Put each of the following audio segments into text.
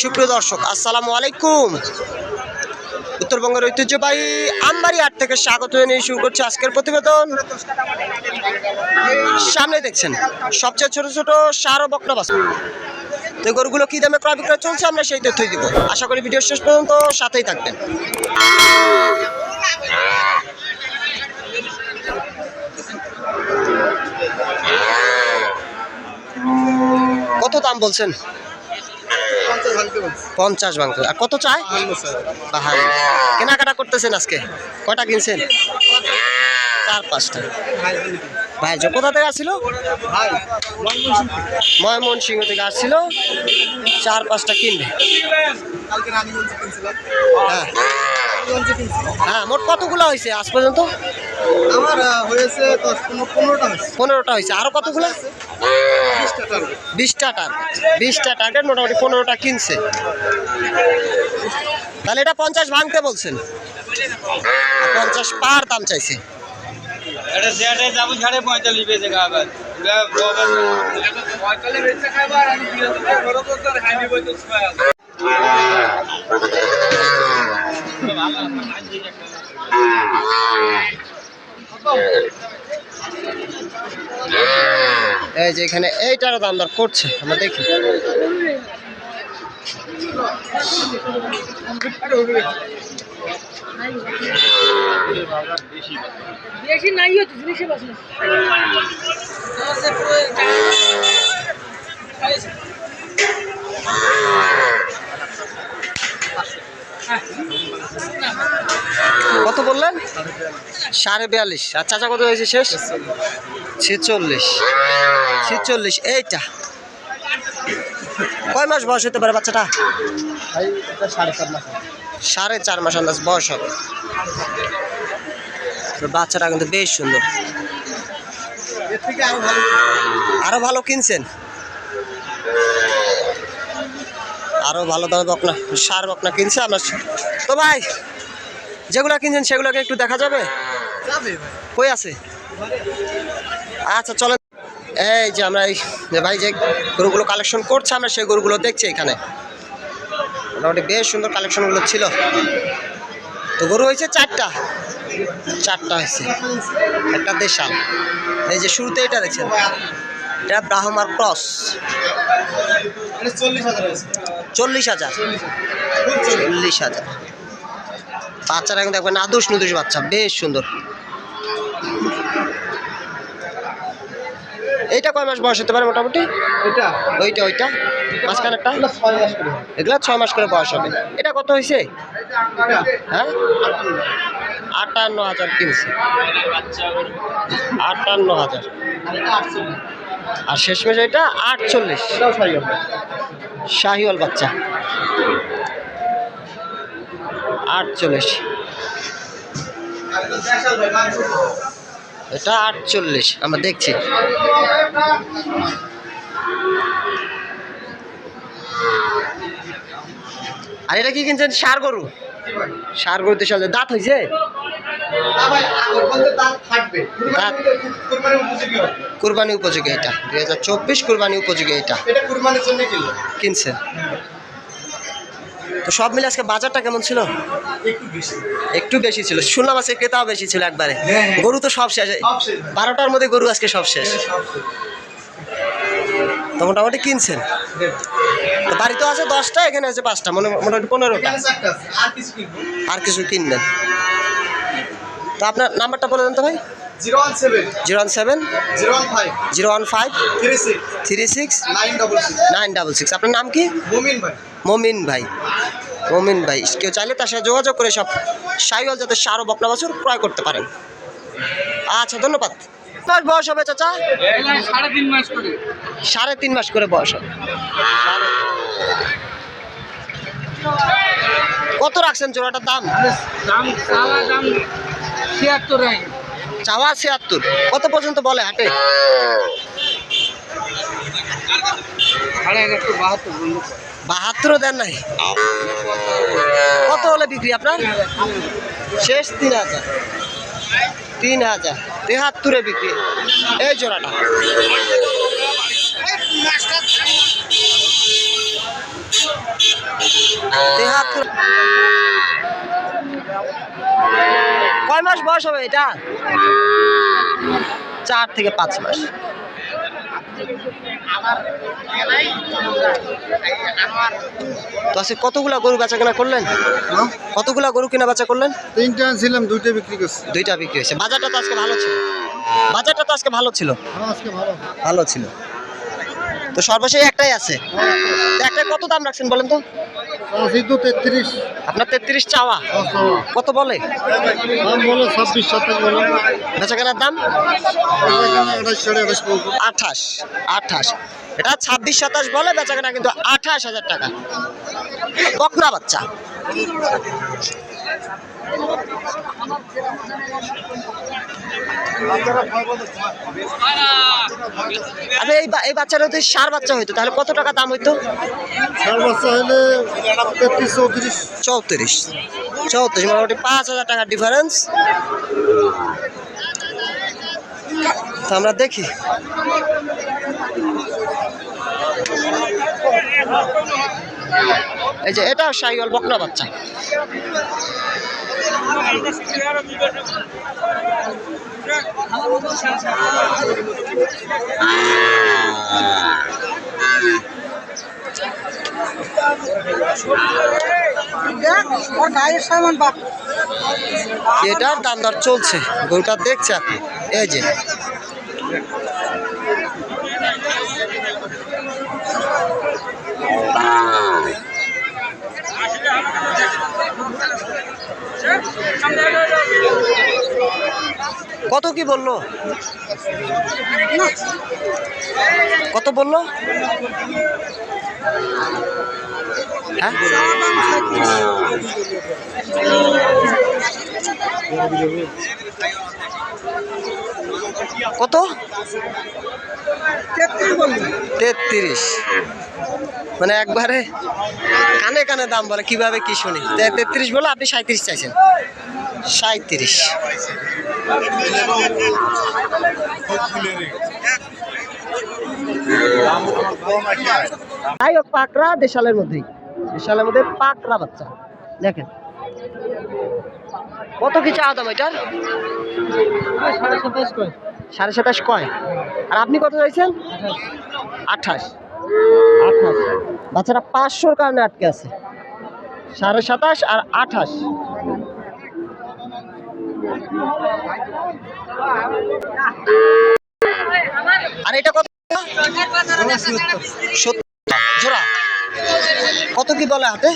সুপ্রিয় দর্শক, আসসালামু আলাইকুম। উত্তরবঙ্গের ঐতিহ্যবাহী আমবাড়ি হাট থেকে স্বাগত জানিয়ে শুরু করছে আজকের প্রতিবেদন। সামনে দেখছেন, সবচেয়ে ছোট ছোট সার ও বকনা বাস তো গরুগুলো কি দামে ক্রয় বিক্রয় চলছে আমরা সেই তথ্যই দিব। আশা করি ভিডিও শেষ পর্যন্ত সাথেই থাকবেন। কত দাম বলছেন? পঞ্চাশ ভাঙতে আর কত চায় কেনাকাটা করতেছেন আজকে? কয়টা কিনছেন? চার, পাঁচটা। ভাই কোথা থেকে আসছিল? ময়মনসিংহ থেকে আসছিল। চার, পাঁচটা কিনবে। হ্যাঁ। হ্যাঁ মোট কতগুলো হয়েছে আজ পর্যন্ত? আমার হয়েছে পনেরোটা হয়েছে। পনেরোটা হয়েছে। আরও কতগুলো? বিশটা টার্গেট বিশটা টার্গেট মোটামুটি পনেরোটা কিনছে। তাহলে এটা পঞ্চাশ ভাঙতে বলছেন। পঞ্চাশ পার দাম চাইছে। পঁয়তাল্লিশ এই যে এখানে এইটারও দাম দর করছে আমরা দেখি। বেশি কত বললেন? সাড়ে বিয়াল্লিশ। আর চাচা কত হয়েছে শেষ? ছেচল্লিশ। ছেচল্লিশ এইটা কয় মাস বয়স হতে পারে বাচ্চাটা? সাড়ে চার মাস আন্দাজ বয়স হবে। বাচ্চাটা কিন্তু বেশ সুন্দর। আরও ভালো কিনছেন? আরও ভালো দামে বকনা, সার বকনা কিনছে আমরা। তো ভাই, যেগুলো কিনছেন সেগুলোকে একটু দেখা যাবে? কই আছে? আচ্ছা চলেন। এই যে আমরা এই ভাই যে গরুগুলো কালেকশন করছে, আমরা সেই গরুগুলো দেখছি এখানে। মোটামুটি বেশ সুন্দর কালেকশনগুলো ছিল। তো গরু হয়েছে চারটা। চারটা হয়েছে। একটা দেশাল। এই যে শুরুতে এটা দেখছেন? এটা ব্রাহ্মার ক্রস। চল্লিশ হাজার। চল্লিশ হাজার। বাচ্চারা কিন্তু একবার নাদুস নুদুস বাচ্চা বেশ সুন্দর। এইটা কয় মাস বয়স হতে পারে মোটামুটি? ওইটা ওইটা। মাঝখানে একটা? এগুলো ছয় মাস করে। এগুলো ছয় মাস করে বয়স হবে। এটা কত হয়েছে? হ্যাঁ? আটান্ন হাজার কিনছে। আটান্ন হাজার। আর শেষমেশ এটা আটচল্লিশ। শাহিওয়াল বাচ্চা। আটচল্লিশ। এটা আটচল্লিশ, আমরা দেখছি। আর এটা কি কিনছেন? সার গরু। সার গরুতে দাঁত হয়েছে? কুরবানি উপযোগী এটা। দুই হাজার চব্বিশ কুরবানি উপযোগী এটা। কিনছেন? তো সব মিলে আজকে বাজারটা কেমন ছিল? একটু বেশি। ছিল। শুনলাম আজকে ক্রেতাও বেশি ছিল একবারে। হ্যাঁ, হ্যাঁ। গরু তো সব শেষ। বারোটার মধ্যে গরু আজকে সব শেষ। তো মোটামুটি কিনছেন? তো বাড়িতে আছে দশটা এখানে আছে পাঁচটা মনে মোটামুটি পনেরোটা। আর কিছু কিনবেন? তো আপনার নাম্বারটা বলে দেন তো ভাই। Zero one seven. Zero one seven. Zero one five. Zero one five. Three six. Three six. Nine double six. Nine double six. আপনার নাম কি? মুমিন ভাই। মমিন ভাই। মমিন ভাই। কেউ চাইলে তার সাথে যোগাযোগ করে সব সাইওয়াল যাতে সারও বকনা বছর ক্রয় করতে পারেন। আচ্ছা ধন্যবাদ। মাস বয়স হবে চাচা? সাড়ে তিন মাস করে সাড়ে তিন মাস করে বয়স হবে। কত রাখছেন জোড়াটার দাম? দাম দাম ছিয়াত্তর চাওয়া ছিয়াত্তর। কত পর্যন্ত বলে হাটে? বাহাত্তর বাহাত্তরও দেন নাই? কত হলে বিক্রি আপনার? শেষ তিন হাজার। তিন হাজার। তেহাত্তরে বিক্রি। এই জোড়াটা। তেহাত্তর। কয় মাস বয়স হবে এটা? চার থেকে পাঁচ মাস। তো আজকে কতগুলা গরু বেচা কেনা করলেন? হ্যাঁ? কতগুলা গরু কেনা বেচা করলেন? তিনটা ছিলাম দুইটা বিক্রি করছি। দুইটা বিক্রি হয়েছে। বাজারটা তো আজকে ভালো ছিল। বাজারটা তো আজকে ভালো ছিল। হ্যাঁ ভালো। ছিল। তো সর্বশেষ একটাই আছে। একটাই কত দাম রাখছেন বলেন তো? তেত্রিশ। আপনার তেত্রিশ চাওয়া? কত বলে? দাম ছাব্বিশ সাতাশ বলো। বেচা কেনার দাম আঠাশ আঠাশ এটা ছাব্বিশ সাতাশ বলে বেচা কেনা কিন্তু আঠাশ হাজার টাকা। বকনা বাচ্চা। আমি এই এই বাচ্চাটা যদি সার বাচ্চা হইতো তাহলে কত টাকা দাম হইতো? চার বাচ্চা হলে তেত্রিশ চৌত্রিশ। চৌত্রিশ। চৌত্রিশ মোটামুটি পাঁচ হাজার টাকার ডিফারেন্স তো আমরা দেখি। এই যে এটা সাইওয়াল বকনা বাচ্চা। এটার দাম দর চলছে। গরুটা দেখছে আপনি? এই যে। কত কি বলল? কত বলল? হ্যাঁ? কত? তেত্রিশ। মানে একবারে কানে কানে দাম বলে, কীভাবে কি শুনি? তেত্রিশ বলে আপনি সাঁত্রিশ চাইছেন। সাঁত্রিশ যাই হোক, পাকড়া দেশালের মধ্যেই দেশালের মধ্যে পাকড়া বাচ্চা। দেখেন। কত কি চাওয়া দাম এটার? সাড়ে সাতাশ কয়। আর আপনি কত চাইছেন? আঠাশ। আঠাশ। বাচ্চারা পাঁচশোর কারণে আটকে আছে। সাড়ে সাতাশ আর আঠাশ। আর এটা কত? জোড়া। কত কি বলে হাতে?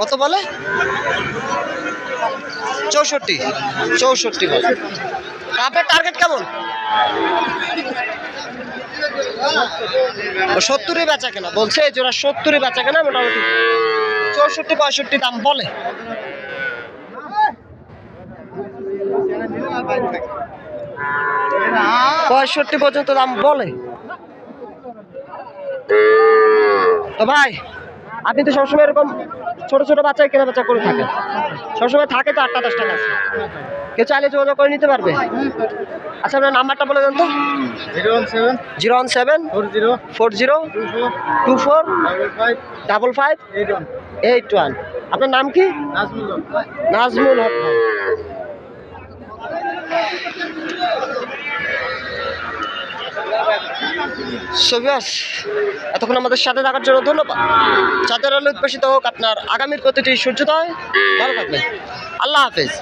কত বলে? চৌষট্টি। চৌষট্টি বলে। কাপের টার্গেট কেমন? ও সত্তরই বেচা কেনা বলছে, এই জোড়া সত্তরই বেচা কেনা মোটামুটি। চৌষট্টি পঁয়ষট্টি দাম বলে। পঁয়ষট্টি পর্যন্ত দাম বলে। তো ভাই, আপনি তো সবসময় এরকম ছোট ছোট বাচ্চাই কেনা বেচা করে থাকেন। সবসময় থাকে তো আটটা দশটা কাছে কেউ চাইলে যোগাযোগ করে নিতে পারবে। আচ্ছা আপনার নাম্বারটা বলে দেন তো। Zero one seven zero one seven four zero four zero two four double five eight one. Eight one আপনার নাম কি? নাজমুল হক। সবিয়াস এতক্ষণ আমাদের সাথে থাকার জন্য ধন্যবাদ। চাঁদের আলো উৎপাসিত হোক আপনার আগামীর প্রতিটি সূর্যোদয় ভালো থাকবেন। আল্লাহ হাফেজ।